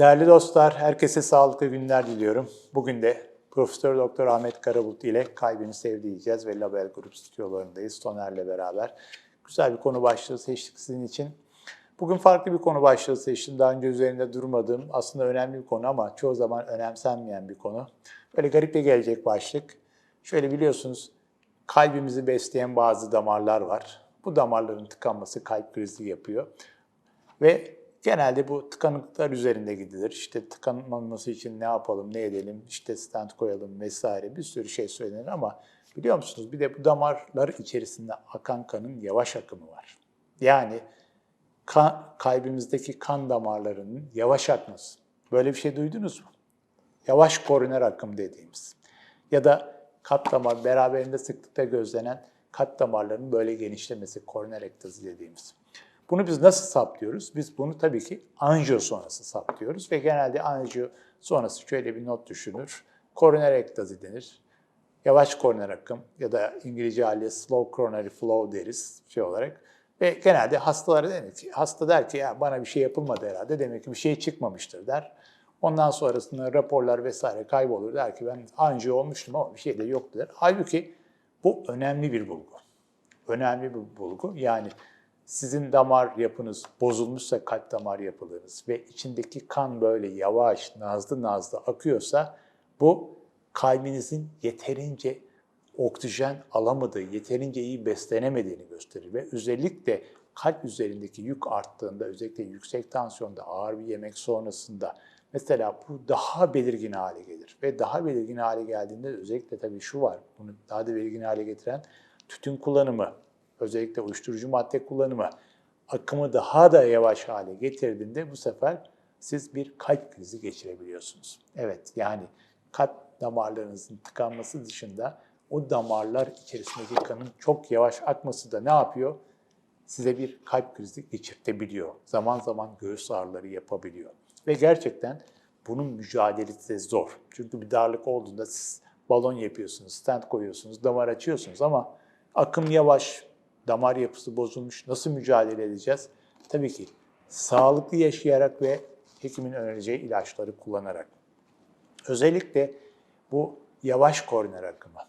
Değerli dostlar, herkese sağlıklı günler diliyorum. Bugün de Profesör Doktor Ahmet Karabulut ile Kalbini Sev diyeceğiz ve Label Grup stüdyolarındayız Soner'le beraber. Güzel bir konu başlığı seçtik sizin için. Bugün farklı bir konu başlığı seçtim. Daha önce üzerinde durmadığım, aslında önemli bir konu ama çoğu zaman önemsenmeyen bir konu. Böyle garip de gelecek başlık. Şöyle biliyorsunuz, kalbimizi besleyen bazı damarlar var. Bu damarların tıkanması kalp krizi yapıyor. Ve genelde bu tıkanıklıklar üzerinde gidilir. İşte tıkanmaması için ne yapalım, ne edelim, işte stent koyalım vesaire bir sürü şey söylenir ama biliyor musunuz bir de bu damarlar içerisinde akan kanın yavaş akımı var. Yani kan, kalbimizdeki kan damarlarının yavaş akması. Böyle bir şey duydunuz mu? Yavaş koroner akım dediğimiz. Ya da kat damar beraberinde sıklıkta gözlenen kat damarlarının böyle genişlemesi, koroner ektazi dediğimiz. Bunu biz nasıl saptıyoruz? Biz bunu tabii ki anjiyo sonrası saptıyoruz ve genelde anjiyo sonrası şöyle bir not düşünür. Koroner ektazi denir. Yavaş koroner akım ya da İngilizce haliyle slow coronary flow deriz şey olarak. Ve genelde hastalara denir ki, hasta der ki ya bana bir şey yapılmadı herhalde demek ki bir şey çıkmamıştır der. Ondan sonrasında raporlar vesaire kaybolur der ki ben anjiyo olmuştum ama bir şey de yoktu der. Halbuki bu önemli bir bulgu. Önemli bir bulgu. Yani sizin damar yapınız bozulmuşsa kalp damar yapılarınız ve içindeki kan böyle yavaş, nazlı nazlı akıyorsa bu kalbinizin yeterince oksijen alamadığı, yeterince iyi beslenemediğini gösterir ve özellikle kalp üzerindeki yük arttığında, özellikle yüksek tansiyonda, ağır bir yemek sonrasında mesela bu daha belirgin hale gelir. Ve daha belirgin hale geldiğinde özellikle tabii şu var, bunu daha da belirgin hale getiren tütün kullanımı, özellikle uyuşturucu madde kullanımı akımı daha da yavaş hale getirdiğinde bu sefer siz bir kalp krizi geçirebiliyorsunuz. Evet yani kalp damarlarınızın tıkanması dışında o damarlar içerisindeki kanın çok yavaş akması da ne yapıyor? Size bir kalp krizi geçirtebiliyor. Zaman zaman göğüs ağrıları yapabiliyor. Ve gerçekten bunun mücadelesi de zor. Çünkü bir darlık olduğunda siz balon yapıyorsunuz, stent koyuyorsunuz, damar açıyorsunuz ama akım yavaş, damar yapısı bozulmuş. Nasıl mücadele edeceğiz? Tabii ki sağlıklı yaşayarak ve hekimin önereceği ilaçları kullanarak. Özellikle bu yavaş koroner akımı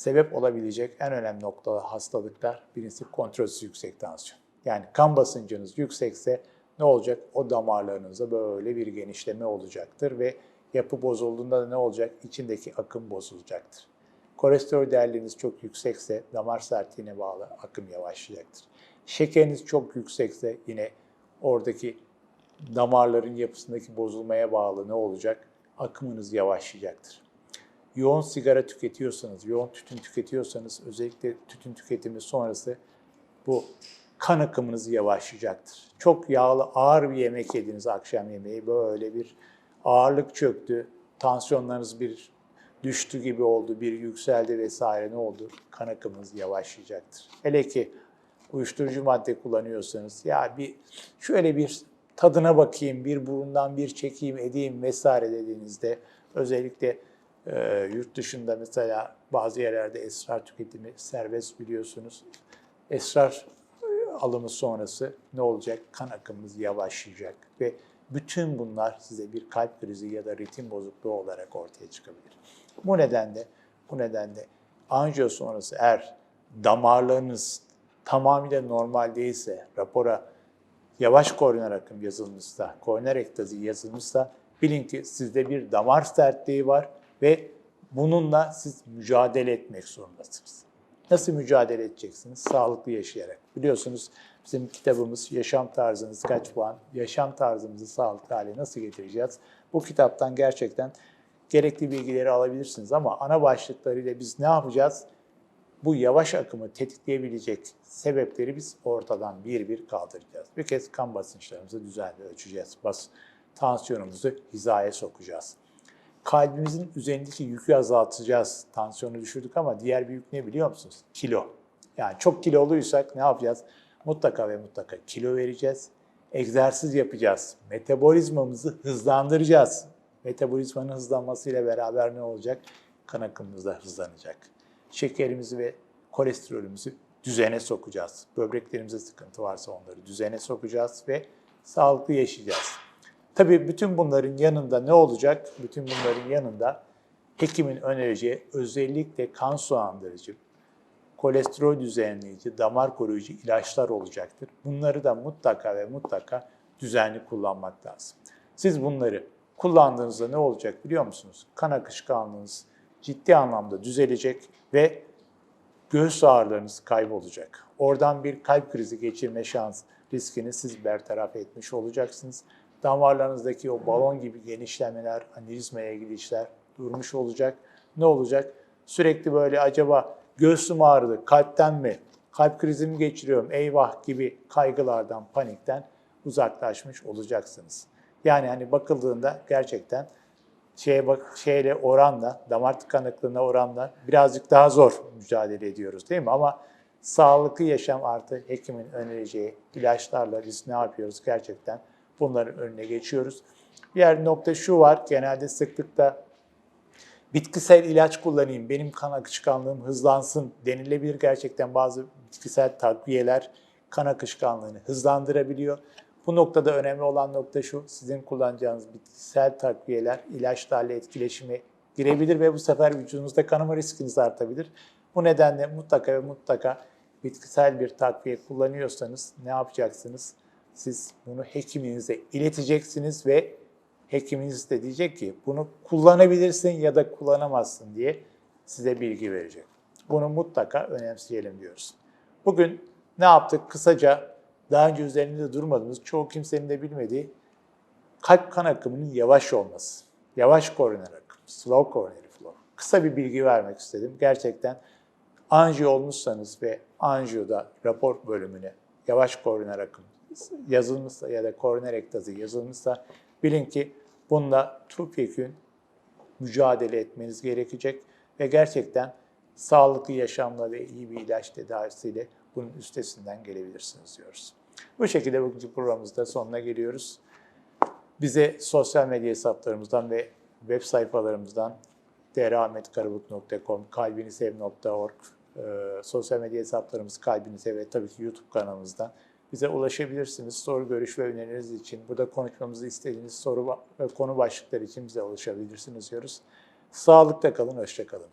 sebep olabilecek en önemli noktalı hastalıklar birincisi kontrolsüz yüksek tansiyon. Yani kan basıncınız yüksekse ne olacak? O damarlarınızda böyle bir genişleme olacaktır ve yapı bozulduğunda da ne olacak? İçindeki akım bozulacaktır. Kolesterol değerleriniz çok yüksekse damar sertliğine bağlı akım yavaşlayacaktır. Şekeriniz çok yüksekse yine oradaki damarların yapısındaki bozulmaya bağlı ne olacak? Akımınız yavaşlayacaktır. Yoğun sigara tüketiyorsanız, yoğun tütün tüketiyorsanız özellikle tütün tüketimi sonrası bu kan akımınız yavaşlayacaktır. Çok yağlı ağır bir yemek yediniz akşam yemeği böyle bir ağırlık çöktü, tansiyonlarınız bir düştü gibi oldu, bir yükseldi vesaire ne oldu? Kan akımınız yavaşlayacaktır. Hele ki uyuşturucu madde kullanıyorsanız ya bir şöyle bir tadına bakayım, bir burundan bir çekeyim edeyim vesaire dediğinizde özellikle e, yurt dışında mesela bazı yerlerde esrar tüketimi serbest biliyorsunuz. Esrar e, alımı sonrası ne olacak? Kan akımımız yavaşlayacak ve bütün bunlar size bir kalp krizi ya da ritim bozukluğu olarak ortaya çıkabilir. Bu nedenle bu nedenle anjiyo sonrası eğer damarlarınız tamamıyla normal değilse, rapora yavaş koroner akım yazılmışsa, koroner ektazi yazılmışsa bilin ki sizde bir damar sertliği var ve bununla siz mücadele etmek zorundasınız. Nasıl mücadele edeceksiniz? Sağlıklı yaşayarak. Biliyorsunuz bizim kitabımız Yaşam Tarzınız Kaç Puan? Yaşam tarzımızı sağlıklı hale nasıl getireceğiz? Bu kitaptan gerçekten gerekli bilgileri alabilirsiniz ama ana başlıklarıyla biz ne yapacağız? Bu yavaş akımı tetikleyebilecek sebepleri biz ortadan bir bir kaldıracağız. Bir kez kan basınçlarımızı düzenli ölçeceğiz. Bas, tansiyonumuzu hizaya sokacağız. Kalbimizin üzerindeki yükü azaltacağız. Tansiyonu düşürdük ama diğer bir yük ne biliyor musunuz? Kilo. Yani çok kiloluysak ne yapacağız? Mutlaka ve mutlaka kilo vereceğiz. Egzersiz yapacağız. Metabolizmamızı hızlandıracağız. Metabolizmanın hızlanmasıyla beraber ne olacak? Kan akımımız da hızlanacak. Şekerimizi ve kolesterolümüzü düzene sokacağız. Böbreklerimizde sıkıntı varsa onları düzene sokacağız ve sağlıklı yaşayacağız. Tabii bütün bunların yanında ne olacak? Bütün bunların yanında hekimin önereceği özellikle kan sulandırıcı, kolesterol düzenleyici, damar koruyucu ilaçlar olacaktır. Bunları da mutlaka ve mutlaka düzenli kullanmak lazım. Siz bunları kullandığınızda ne olacak biliyor musunuz? Kan akışkanlığınız ciddi anlamda düzelecek ve göğüs ağrılarınız kaybolacak. Oradan bir kalp krizi geçirme şans riskini siz bertaraf etmiş olacaksınız. Damarlarınızdaki o balon gibi genişlemeler, anevrizmaya gidişler durmuş olacak. Ne olacak? Sürekli böyle acaba göğsüm ağrıdı, kalpten mi, kalp krizi mi geçiriyorum, eyvah gibi kaygılardan, panikten uzaklaşmış olacaksınız. Yani hani bakıldığında gerçekten şeye bak şeyle oranla, damar tıkanıklığına oranla birazcık daha zor mücadele ediyoruz değil mi? Ama sağlıklı yaşam artı hekimin önereceği ilaçlarla biz ne yapıyoruz gerçekten? Bunların önüne geçiyoruz. Diğer nokta şu var, genelde sıklıkla bitkisel ilaç kullanayım, benim kan akışkanlığım hızlansın denilebilir. Gerçekten bazı bitkisel takviyeler kan akışkanlığını hızlandırabiliyor. Bu noktada önemli olan nokta şu, sizin kullanacağınız bitkisel takviyeler ilaçlarla etkileşime girebilir ve bu sefer vücudunuzda kanama riskiniz artabilir. Bu nedenle mutlaka ve mutlaka bitkisel bir takviye kullanıyorsanız ne yapacaksınız? Siz bunu hekiminize ileteceksiniz ve hekiminiz de diyecek ki bunu kullanabilirsin ya da kullanamazsın diye size bilgi verecek. Bunu mutlaka önemseyelim diyoruz. Bugün ne yaptık? Kısaca daha önce üzerinde durmadığımız, çoğu kimsenin de bilmediği kalp kan akımının yavaş olması. Yavaş koroner akım, slow coronary flow. Kısa bir bilgi vermek istedim. Gerçekten anjiyo olmuşsanız ve anjiyoda rapor bölümüne yavaş koroner akım yazılmışsa ya da koroner ektazı yazılmışsa bilin ki bununla topyekün mücadele etmeniz gerekecek ve gerçekten sağlıklı yaşamla ve iyi bir ilaç tedavisiyle bunun üstesinden gelebilirsiniz diyoruz. Bu şekilde bugünkü programımızda sonuna geliyoruz. Bize sosyal medya hesaplarımızdan ve web sayfalarımızdan drahmetkarabut.com, kalbinisev.org, e, sosyal medya hesaplarımız Kalbinize ve tabii ki YouTube kanalımızdan bize ulaşabilirsiniz. Soru, görüş ve öneriniz için, burada konuşmamızı istediğiniz soru ve konu başlıkları için bize ulaşabilirsiniz diyoruz. Sağlıkla kalın, hoşça kalın.